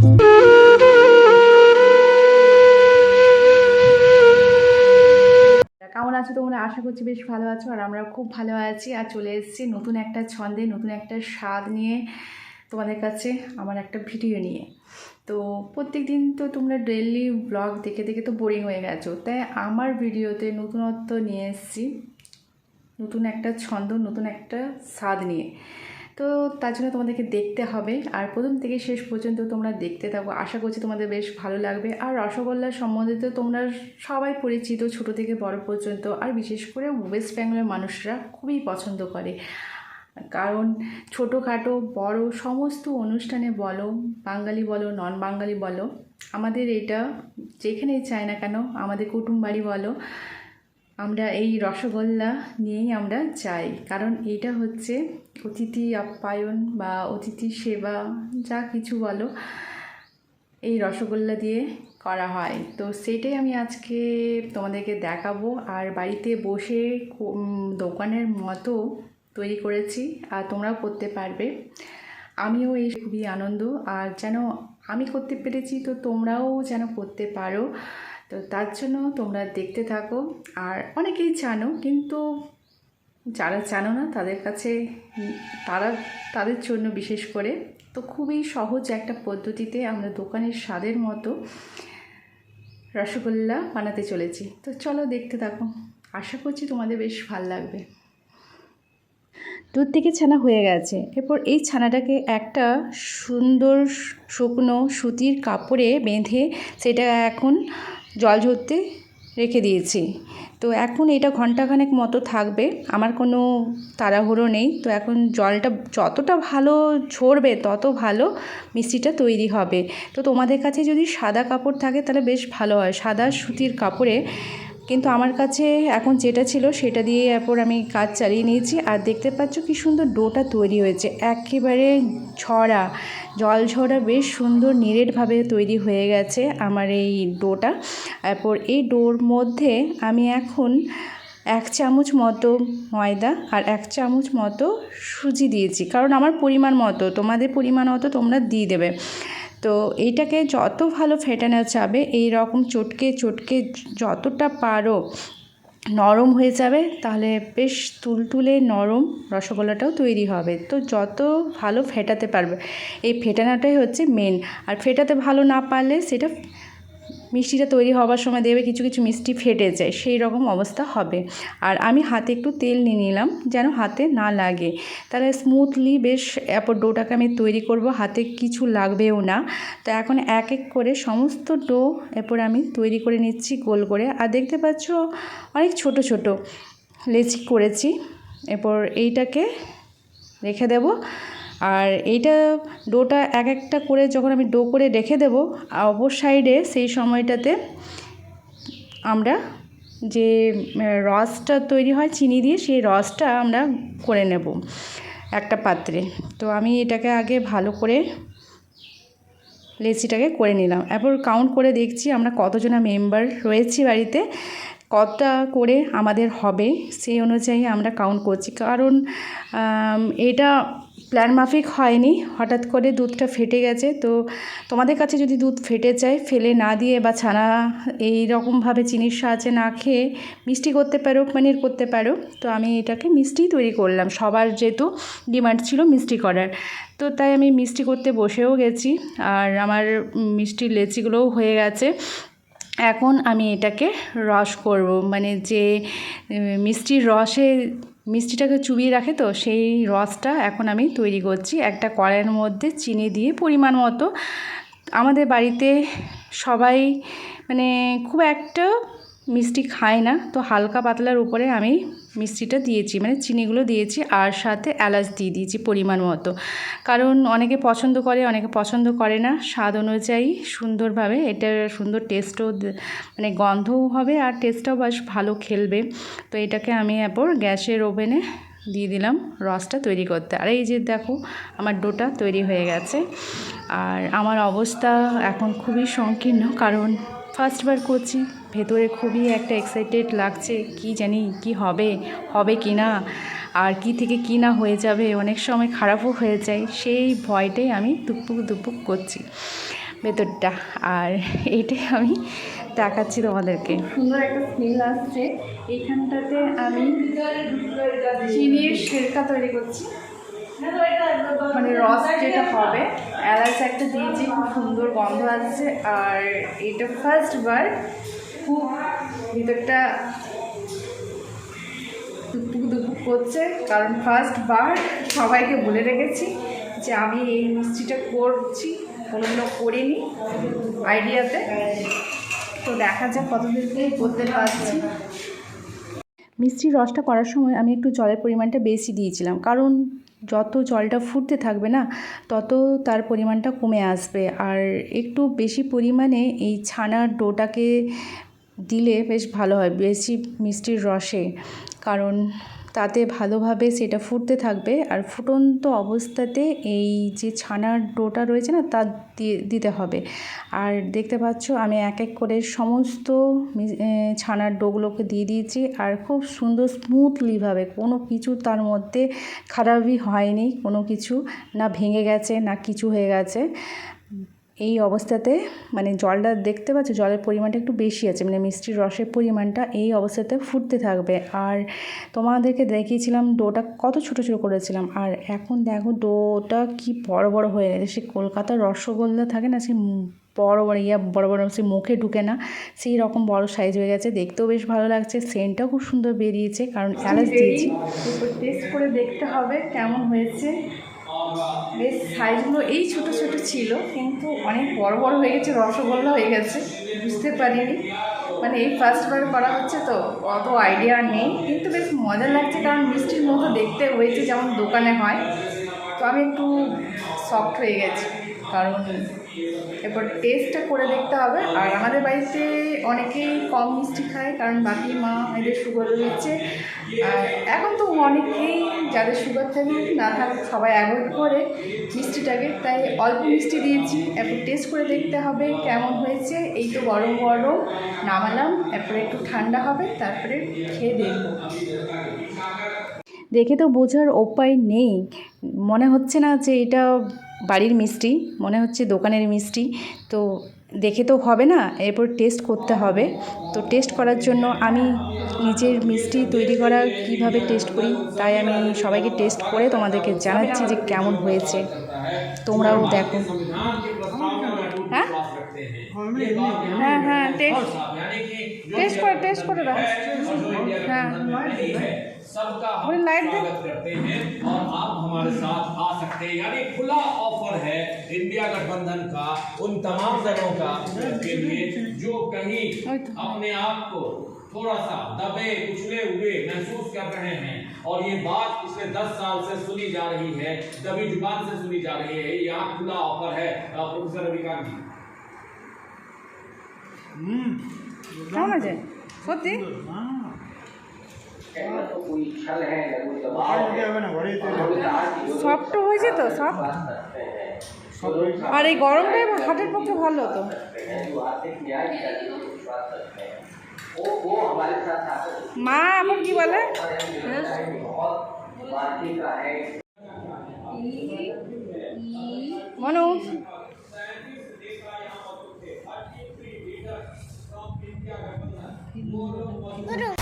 কেমন আছো তোমরা? আশা করছি বেশ ভালো আছো আর আমরা খুব ভালো আছি। আর চলে এসেছি নতুন একটা ছন্দে, নতুন একটা স্বাদ নিয়ে তোমাদের কাছে আমার একটা ভিডিও নিয়ে। তো প্রত্যেক দিন তো তোমরা ডেলি ব্লগ দেখে দেখে তো বোরিং হয়ে গেছো। তাই আমার ভিডিওতে নতুনত্ব নিয়ে এসেছি, নতুন একটা ছন্দ, নতুন একটা স্বাদ নিয়ে। তো তার জন্য তোমাদেরকে দেখতে হবে। আর প্রথম থেকে শেষ পর্যন্ত তোমরা দেখতে থাকো। আশা করছি তোমাদের বেশ ভালো লাগবে। আর রসগোল্লা সম্বন্ধে তো তোমরা সবাই পরিচিত ছোট থেকে বড় পর্যন্ত। আর বিশেষ করে ওয়েস্ট বেঙ্গলের মানুষরা খুবই পছন্দ করে। কারণ ছোটোখাটো, বড় সমস্ত অনুষ্ঠানে বলো, বাঙালি বলো নন বাঙালি বলো, আমাদের এটা যেখানেই চায় না কেন, আমাদের কুটুম বাড়ি বলো আমরা এই রসগোল্লা নিয়েই আমরা যাই। কারণ এটা হচ্ছে অতিথি আপ্যায়ন বা অতিথি সেবা, যা কিছু বলো, এই রসগোল্লা দিয়ে করা হয়। তো সেটাই আমি আজকে তোমাদেরকে দেখাবো। আর বাড়িতে বসে দোকানের মতো তৈরি করেছি, আর তোমরাও করতে পারবে। আমিও এই খুবই আনন্দ। আর যেন আমি করতে পেরেছি, তো তোমরাও যেন করতে পারো। তো তার জন্য তোমরা দেখতে থাকো। আর অনেকেই জানো, কিন্তু যারা জানো না, তাদের কাছে তারা, তাদের জন্য বিশেষ করে। তো খুবই সহজ একটা পদ্ধতিতে আমরা দোকানের স্বাদের মতো রসগোল্লা বানাতে চলেছি। তো চলো দেখতে থাকো। আশা করছি তোমাদের বেশ ভালো লাগবে। দুধ থেকে ছানা হয়ে গেছে। এরপর এই ছানাটাকে একটা সুন্দর শুকনো সুতির কাপড়ে বেঁধে সেটা এখন জল ঝরতে রেখে দিয়েছি। তো এখন এটা ঘন্টাখানেক মতো থাকবে। আমার কোনো তাড়াহুড়ো নেই। তো এখন জলটা যতটা ভালো ঝরবে, তত ভালো মিষ্টিটা তৈরি হবে। তো তোমাদের কাছে যদি সাদা কাপড় থাকে তাহলে বেশ ভালো হয়। সাদা সুতির কাপড়ে কিন্তু আমার কাছে এখন যেটা ছিল সেটা দিয়ে এরপর আমি কাজ চালিয়ে নিয়েছি। আর দেখতে পাচ্ছ কি সুন্দর ডোটা তৈরি হয়েছে। একেবারে ঝরা, জল ঝরা বেশ সুন্দর নিরেটভাবে তৈরি হয়ে গেছে আমার এই ডোটা। এরপর এই ডোর মধ্যে আমি এখন এক চামচ মতো ময়দা আর এক চামচ মতো সুজি দিয়েছি। কারণ আমার পরিমাণ মতো, তোমাদের পরিমাণ মতো তোমরা দিয়ে দেবে। তো এইটাকে যত ভালো ফেটানো যাবে এই রকম চটকে চটকে যতটা পারো নরম হয়ে যাবে, তাহলে বেশ তুলতুলে নরম রসগোল্লাটাও তৈরি হবে। তো যত ভালো ফেটাতে পারবে, এই ফেটানোটাই হচ্ছে মেন আর ফেটাতে ভালো না পারলে সেটা মিষ্টিটা তৈরি হওয়ার সময় দেখবে কিছু কিছু মিষ্টি ফেটে যায়, সেই রকম অবস্থা হবে। আর আমি হাতে একটু তেল নিয়ে নিলাম, যেন হাতে না লাগে। তাহলে স্মুথলি বেশ এরপর ডোটাকে আমি তৈরি করব, হাতে কিছু লাগবেও না। তো এখন এক এক করে সমস্ত ডো এরপর আমি তৈরি করে নিচ্ছি গোল করে। আর দেখতে পাচ্ছ, অনেক ছোট ছোট লেচি করেছি। এরপর এইটাকে রেখে দেব। আর এইটা ডোটা এক একটা করে যখন আমি ডো করে রেখে দেব অপর সাইডে সেই সময়টাতে আমরা যে রসটা তৈরি হয় চিনি দিয়ে, সেই রসটা আমরা করে নেব একটা পাত্রে। তো আমি এটাকে আগে ভালো করে লেচিটাকে করে নিলাম। এরপর কাউন্ট করে দেখছি আমরা কতজনা মেম্বার রয়েছি বাড়িতে, কতটা করে আমাদের হবে, সেই অনুযায়ী আমরা কাউন্ট করছি। কারণ এটা প্ল্যান মাফিক হয়নি, হঠাৎ করে দুধটা ফেটে গেছে। তো তোমাদের কাছে যদি দুধ ফেটে যায়, ফেলে না দিয়ে বা ছানা এই রকমভাবে চিনির সাহায্যে না খেয়ে মিষ্টি করতে পারো, পনির করতে পারো, তো আমি এটাকে মিষ্টি তৈরি করলাম। সবার যেহেতু ডিমান্ড ছিল মিষ্টি করার। তো তাই আমি মিষ্টি করতে বসেও গেছি আর আমার মিষ্টির লেচিগুলোও হয়ে গেছে। এখন আমি এটাকে রস করব। মানে যে মিষ্টির রসে মিষ্টিটাকে চুবিয়ে রাখে তো, সেই রসটা এখন আমি তৈরি করছি। একটা কড়াইয়ের মধ্যে চিনি দিয়ে পরিমাণ মতো। আমাদের বাড়িতে সবাই মানে খুব একটা মিষ্টি খায় না, তো হালকা পাতলার উপরে আমি মিষ্টিটা দিয়েছি মানে চিনিগুলো দিয়েছি আর সাথে এলাচ দিয়ে দিয়েছি পরিমাণ মতো। কারণ অনেকে পছন্দ করে, অনেকে পছন্দ করে না। স্বাদ অনুযায়ী সুন্দরভাবে, এটার সুন্দর টেস্টও মানে গন্ধও হবে আর টেস্টটাও বেশ ভালো খেলবে। তো এটাকে আমি এরপর গ্যাসের ওভেনে দিয়ে দিলাম রসটা তৈরি করতে। আর এই যে দেখো, আমার ডোটা তৈরি হয়ে গেছে। আর আমার অবস্থা এখন খুবই সংকীর্ণ, কারণ ফার্স্টবার করছি। ভেতরে খুবই একটা এক্সাইটেড লাগছে, কি জানি কি হবে হবে কি না, আর কি থেকে কি না হয়ে যাবে, অনেক সময় খারাপও হয়ে যায়, সেই ভয়টাই আমি দুপুক দুপুক করছি ভেতরটা। আর এইটাই আমি দেখাচ্ছি তোমাদেরকে। সুন্দর একটা স্মেল আসছে। এইখানটাতে আমি চিনির সিরকা তৈরি করছি। মানে রস যেটা হবে, এলাচ একটা দিয়েছি, খুব সুন্দর গন্ধ আসছে। আর এটা ফার্স্ট বার খুব ভিতরটা দুপুক দুপুক করছে। কারণ ফার্স্ট বার সবাইকে বলে রেখেছি যে আমি এই মিষ্টিটা করছি, কোনোদিনও করিনি আইডিয়াতে। তো দেখা যাক কতদিন করতে পারছি। মিষ্টির রসটা করার সময় আমি একটু জলের পরিমাণটা বেশি দিয়েছিলাম। কারণ যত জলটা ফুটতে থাকবে না, তত তার পরিমাণটা কমে আসবে। আর একটু বেশি পরিমাণে এই ছানার ডোটাকে দিলে বেশ ভালো হয়, বেশি মিষ্টির রসে। কারণ তাতে ভালোভাবে সেটা ফুটতে থাকবে। আর ফুটন্ত অবস্থাতে এই যে ছানার ডোটা রয়েছে না, তা দিয়ে দিতে হবে। আর দেখতে পাচ্ছ, আমি এক এক করে সমস্ত ছানার ডোগুলোকে দিয়ে দিয়েছি। আর খুব সুন্দর স্মুথলিভাবে কোনো কিছু তার মধ্যে খারাপই হয়নি, কোনো কিছু না ভেঙে গেছে, না কিছু হয়ে গেছে। এই অবস্থাতে মানে জলটা দেখতে পাচ্ছ জলের পরিমাণটা একটু বেশি আছে মানে মিষ্টির রসের পরিমাণটা এই অবস্থাতে ফুটতে থাকবে। আর তোমাদেরকে দেখিয়েছিলাম ডোটা কত ছোটো ছোটো করেছিলাম আর এখন দেখো ডোটা কি বড় বড় হয়ে গেছে। সে কলকাতার রসগোল্লা থাকে না সে বড় বড় ইয়া বড় বড় সে মুখে ঢুকে না সেই রকম বড় সাইজ হয়ে গেছে। দেখতেও বেশ ভালো লাগছে সেন্টটাও খুব সুন্দর বেরিয়েছে কারণ এলাচ দিয়েছি। টেস্ট করে দেখতে হবে কেমন হয়েছে। বেশ সাইজগুলো এই ছোট ছোট ছিল, কিন্তু অনেক বড় বড় হয়ে গেছে, রসগোল্লা হয়ে গেছে, বুঝতে পারিনি। মানে এই ফার্স্টবার করা হচ্ছে তো, অত আইডিয়া নেই, কিন্তু বেশ মজা লাগছে, কারণ মিষ্টির মতো দেখতে হয়েছে যেমন দোকানে হয়। তো আমি একটু সফট হয়ে গেছি। কারণ এরপর টেস্টটা করে দেখতে হবে। আর আমাদের বাড়িতে অনেকেই কম মিষ্টি খায়, কারণ বাকি মা এদের সুগার রয়েছে আর এখন তো অনেকেই যাদের সুগার থাকে না থাকে সবাই অ্যাভয়েড করে মিষ্টিটাকে। তাই অল্প মিষ্টি দিয়েছি, এরপর টেস্ট করে দেখতে হবে কেমন হয়েছে। এই তো গরম গরম নামালাম, এরপরে একটু ঠান্ডা হবে, তারপরে খেয়ে দেখব। দেখে তো বোঝার উপায় নেই। মনে হচ্ছে না যে এটা বাড়ির মিষ্টি, মনে হচ্ছে দোকানের মিষ্টি, তো দেখে তো হবে না, এরপর টেস্ট করতে হবে। তো টেস্ট করার জন্য আমি নিজের মিষ্টি তৈরি করা কীভাবে টেস্ট করি, তাই আমি সবাইকে টেস্ট করে তোমাদেরকে জানাচ্ছি যে কেমন হয়েছে। তোমরাও দেখো। हाँ। हाँ टेस्ट टेस्ट पर टेस्ट पर रहा। हाँ सबका हम स्वागत करते हैं और आप हमारे साथ आ सकते हैं। यानी खुला ऑफ़र है इंडिया गठबंधन का उन तमाम दलों का के लिए जो कहीं तो- अपने आप को थोड़ा सा दबे उछले हुए महसूस कर रहे हैं। और ये बात पिछले दस साल से सुनी जा रही है दबी ज़ुबान से सुनी जा रही है यहाँ खुला ऑफ़र है प्रोफेसर रविकांत जी। কেমন আছে? সত্যি? সফট হয়েছে তো সফট আর এই গরমটাই হাটের পক্ষে ভালো তো মা এমন কি বলে? মনোজ 我这